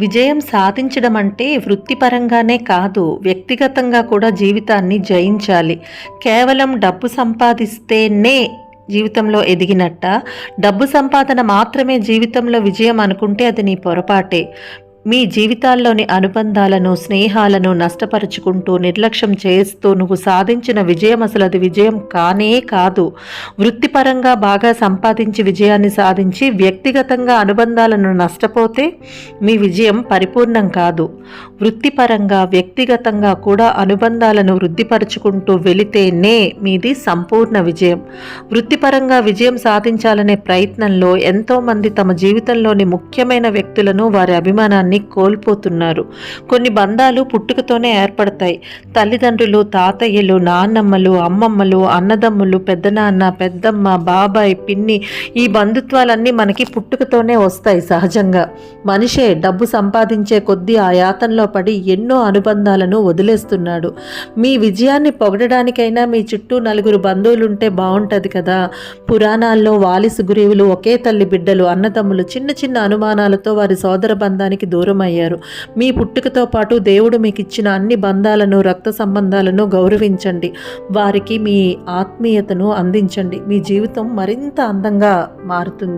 విజయం సాధించడం అంటే వృత్తిపరంగానే కాదు వ్యక్తిగతంగా కూడా జీవితాన్ని జయించాలి. కేవలం డబ్బు సంపాదిస్తేనే జీవితంలో ఎదిగినట్ట? డబ్బు సంపాదన మాత్రమే జీవితంలో విజయం అనుకుంటే అది నీ పొరపాటే. మీ జీవితాల్లోని అనుబంధాలను స్నేహాలను నష్టపరుచుకుంటూ నిర్లక్ష్యం చేస్తూ నువ్వు సాధించిన విజయం అసలు అది విజయం కానే కాదు. వృత్తిపరంగా బాగా సంపాదించి విజయాన్ని సాధించి వ్యక్తిగతంగా అనుబంధాలను నష్టపోతే మీ విజయం పరిపూర్ణం కాదు. వృత్తిపరంగా వ్యక్తిగతంగా కూడా అనుబంధాలను వృద్ధిపరుచుకుంటూ వెళితేనే మీది సంపూర్ణ విజయం. వృత్తిపరంగా విజయం సాధించాలనే ప్రయత్నంలో ఎంతోమంది తమ జీవితంలోని ముఖ్యమైన వ్యక్తులను వారి అభిమానాన్ని కోల్పోతున్నారు. కొన్ని బంధాలు పుట్టుకతోనే ఏర్పడతాయి. తల్లిదండ్రులు తాతయ్యలు నాన్నమ్మలు అమ్మమ్మలు అన్నదమ్ములు పెద్దనాన్న పెద్దమ్మ బాబాయ్ పిన్ని ఈ బంధుత్వాలన్నీ మనకి పుట్టుకతోనే వస్తాయి సహజంగా. మనిషే డబ్బు సంపాదించే కొద్దీ ఆ యాతంలో పడి ఎన్నో అనుబంధాలను వదిలేస్తున్నాడు. మీ విజయాన్ని పొగడడానికైనా మీ చుట్టూ నలుగురు బంధువులుంటే బాగుంటుంది కదా. పురాణాల్లో వాలి సుగ్రీవులు ఒకే తల్లి బిడ్డలు అన్నదమ్ములు చిన్న చిన్న అనుమానాలతో వారి సోదర బంధానికి దూరం దూరం అయ్యారు మీ పుట్టుకతో పాటు దేవుడు మీకు ఇచ్చిన అన్ని బంధాలను రక్త సంబంధాలను గౌరవించండి. వారికి మీ ఆత్మీయతను అందించండి. మీ జీవితం మరింత అందంగా మారుతుంది.